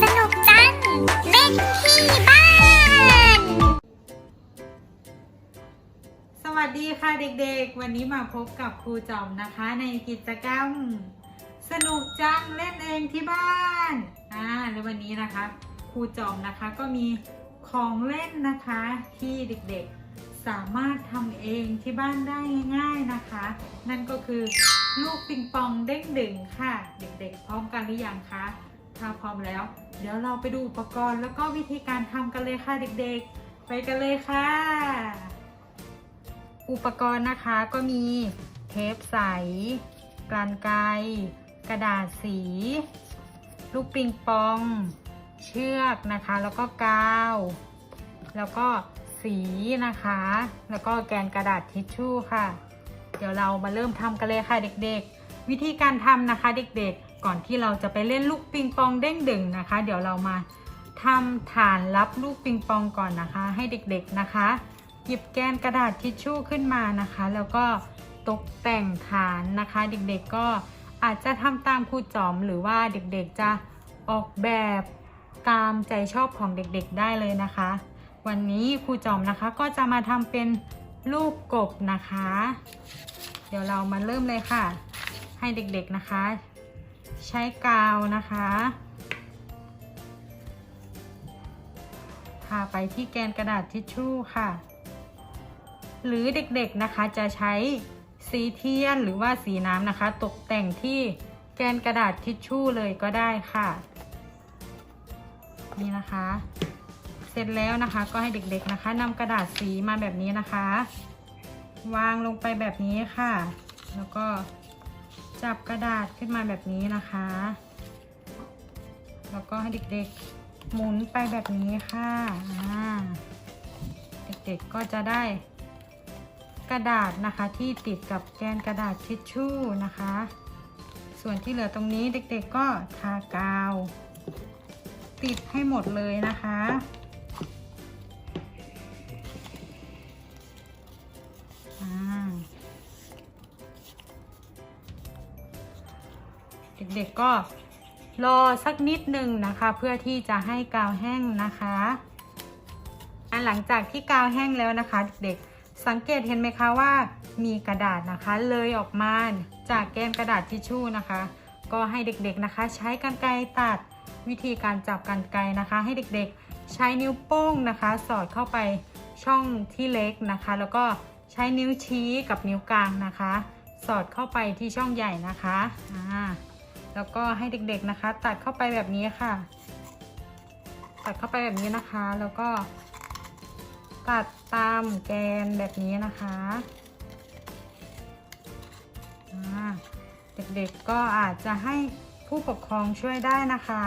สนุกจังเล่นที่บ้าน สวัสดีค่ะเด็กๆ วันนี้มาพบกับครูจอมนะคะ ในกิจกรรม สนุกจังเล่นเองที่บ้าน อ่า แล้ววันนี้นะคะ รูจอมนะคะ ก็มีของเล่นนะคะที่เด็กๆสามารถทำเองที่บ้านได้ง่ายๆนะคะ นั่นก็คือลูกปิงปองเด้งดึงค่ะ เด็กๆ พร้อมกันหรือยังคะถ้าพร้อมแล้ว เดี๋ยวเราไปดูอุปกรณ์แล้วก็วิธีการทำกันเลยค่ะเด็กๆ ไปกันเลยค่ะ อุปกรณ์นะคะก็มีเทปใสกรรไกรกระดาษสี ลูกปิงปอง เชือกนะคะ แล้วก็กาว แล้วก็สีนะคะ แล้วก็แกนกระดาษทิชชู่ค่ะ เดี๋ยวเรามาเริ่มทำกันเลยค่ะเด็กๆ วิธีการทำนะคะเด็กๆ ก่อนที่เราจะไปเล่นลูกปิงปองเด้งดึงนะคะ เดี๋ยวเรามาทำฐานรับลูกปิงปองก่อนนะคะ ให้เด็กๆนะคะ หยิบแกนกระดาษทิชชู่ขึ้นมานะคะ แล้วก็ตกแต่งฐานนะคะ เด็กๆก็อาจจะทำตามครูจอมหรือว่าเด็กๆจะออกแบบ ตามใจชอบของเด็กๆได้เลยนะคะ วันนี้ครูจอมนะคะก็จะมาทำเป็นรูปกบนะคะ เดี๋ยวเรามาเริ่มเลยค่ะ ให้เด็กๆนะคะ ใช้กาวนะคะทาไปที่แกนกระดาษทิชชู่ค่ะ หรือเด็กๆนะคะจะใช้สีเทียนหรือว่าสีน้ำนะคะ ตกแต่งที่แกนกระดาษทิชชู่เลยก็ได้ค่ะ นี่นะคะ เสร็จแล้วนะคะก็ให้เด็กๆนะคะนำกระดาษสีมาแบบนี้นะคะ วางลงไปแบบนี้ค่ะ แล้วก็จับกระดาษขึ้นมาแบบนี้นะคะ แล้วก็ให้เด็กๆหมุนไปแบบนี้ค่ะเด็กๆก็จะได้กระดาษนะคะที่ติดกับแกนกระดาษทิชชู่นะคะ ส่วนที่เหลือตรงนี้เด็กๆก็ทากาว ติดให้หมดเลยนะคะ เด็กๆก็รอสักนิดหนึ่งนะคะ เพื่อที่จะให้กาวแห้งนะคะอันหลังจากที่กาวแห้งแล้วนะคะ เด็กๆสังเกตเห็นไหมคะว่ามีกระดาษนะคะเลยออกมาจากแกนกระดาษทิชชู่นะคะ ก็ให้เด็กๆนะคะ ใช้กรรไกรตัด วิธีการจับกรรไกนะคะ ให้เด็กๆใช้นิ้วโป้งนะคะ สอดเข้าไปช่องที่เล็กนะคะ แล้วก็ใช้นิ้วชี้กับนิ้วกลางนะคะ สอดเข้าไปที่ช่องใหญ่นะคะอ่าแล้วก็ให้เด็กๆนะคะ ตัดเข้าไปแบบนี้ค่ะ ตัดเข้าไปแบบนี้นะคะ แล้วก็ ตัดตามแกนแบบนี้นะคะอ่าเด็กๆก็อาจจะให้ ผู้ปกครองช่วยได้นะคะ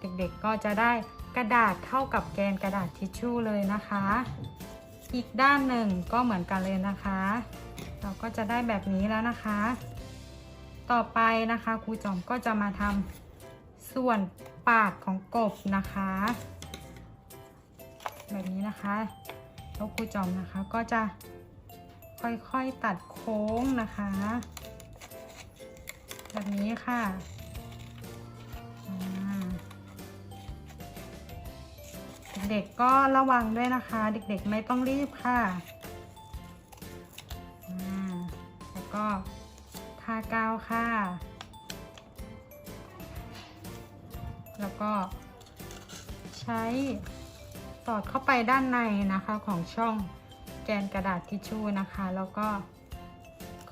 เด็กๆก็จะได้กระดาษเท่ากับแกนกระดาษทิชชู่เลยนะคะ อีกด้านหนึ่งก็เหมือนกันเลยนะคะ เราก็จะได้แบบนี้แล้วนะคะ ต่อไปนะคะครูจอมก็จะมาทำส่วนปากของกบนะคะ แบบนี้นะคะแล้วครูจอมนะคะก็จะค่อยๆตัดโค้งนะคะ แบบนี้ค่ะเด็กๆก็ระวังด้วยนะคะ เด็กๆไม่ต้องรีบค่ะแล้วก็ทากาวค่ะ แล้วก็ใช้สอดเข้าไปด้านในนะคะของช่องแกนกระดาษทิชชู่นะคะ แล้วก็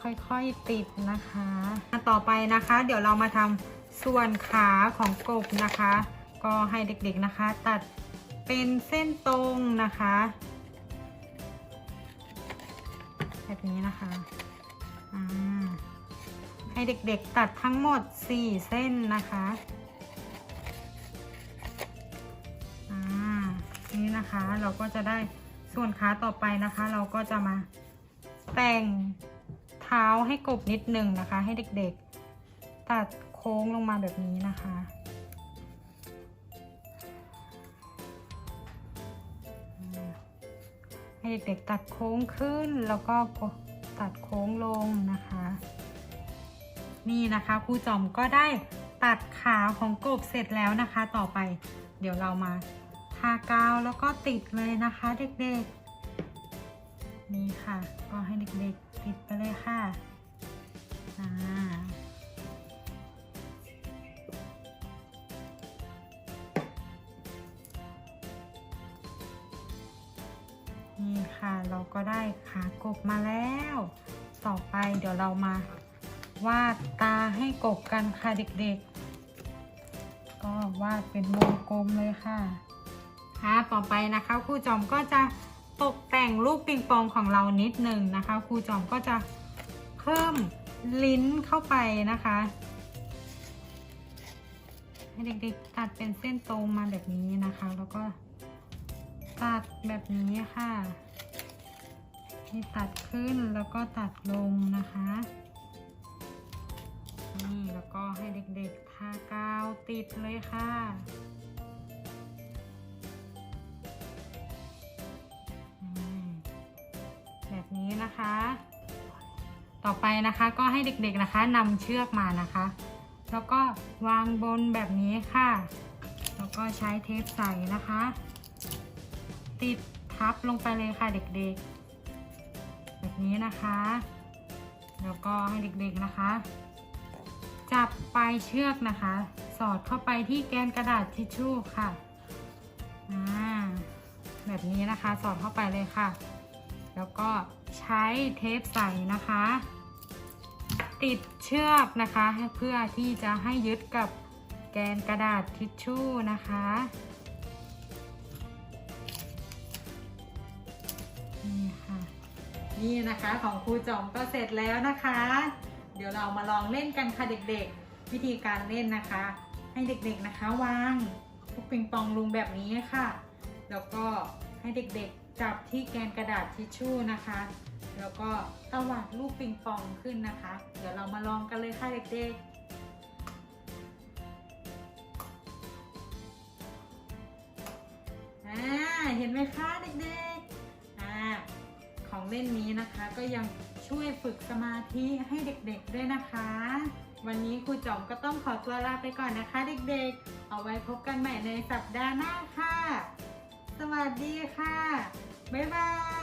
ค่อยๆติดนะคะต่อไปนะคะ เดี๋ยวเรามาทำส่วนขาของกบนะคะ ก็ให้เด็กๆนะคะ ตัดเป็นเส้นตรงนะคะ แบบนี้นะคะให้เด็กๆตัดทั้งหมด 4 เส้นนะคะอ่านี่นะคะเราก็จะได้ส่วนขาต่อไปนะคะ เราก็จะมาแต่ง ท้าให้กบนิดหนึ่งนะคะ ให้เด็กๆ ตัดโค้งลงมาแบบนี้นะคะ ให้เด็กๆตัดโค้งขึ้นแล้วก็ตัดโค้งลงนะคะ นี่นะคะครูจอมก็ได้ตัดขาของกบเสร็จแล้วนะคะ ต่อไปเดี๋ยวเรามาทากาวแล้วก็ติดเลยนะคะเด็กๆ นี่ค่ะก็ให้เด็กๆติดไปเลยค่ะอ่านี่ค่ะเราก็ได้ขากบมาแล้ว ต่อไปเดี๋ยวเรามาวาดตาให้กบกันค่ะเด็กๆ ก็วาดเป็นวงกลมเลยค่ะค่ะต่อไปนะคะครูจอมก็จะ ตกแต่งลูกปิงปองของเรานิดหนึ่งนะคะครูจอมก็จะเพิ่มลิ้นเข้าไปนะคะให้เด็กๆตัดเป็นเส้นตรงมาแบบนี้นะคะ แล้วก็ตัดแบบนี้ค่ะให้ตัดขึ้นแล้วก็ตัดลงนะคะนี่แล้วก็ให้เด็กๆทากาวติดเลยค่ะ ต่อไปนะคะก็ให้เด็กๆนะคะนำเชือกมานะคะ แล้วก็วางบนแบบนี้ค่ะ แล้วก็ใช้เทปใสนะคะ ติดทับลงไปเลยค่ะเด็กๆ แบบนี้นะคะ แล้วก็ให้เด็กๆนะคะ จับปลายเชือกนะคะ สอดเข้าไปที่แกนกระดาษทิชชู่ค่ะแบบนี้นะคะ สอดเข้าไปเลยค่ะ แล้วก็ ใช้เทปใสนะคะ ติดเชือกนะคะ เพื่อที่จะให้ยึดกับแกนกระดาษทิชชู่นะคะ นี่ค่ะ นี่นะคะของครูจอมก็เสร็จแล้วนะคะ เดี๋ยวเรามาลองเล่นกันค่ะเด็กๆ วิธีการเล่นนะคะ ให้เด็กๆนะคะวางลูกปิงปองลงแบบนี้ค่ะ แล้วก็ให้เด็กๆ จับที่แกนกระดาษทิชชู่นะคะ แล้วก็ตวัดลูกปิงปองขึ้นนะคะ เดี๋ยวเรามาลองกันเลยค่ะเด็กๆอ่าเห็นไหมคะเด็กๆอ่าของเล่นนี้นะคะก็ยังช่วยฝึกสมาธิให้เด็กๆด้วยนะคะ วันนี้ครูจอมก็ต้องขอตัวลาไปก่อนนะคะ เด็กๆ เอาไว้พบกันใหม่ในสัปดาห์หน้าค่ะ สวัสดีค่ะ บ๊ายบาย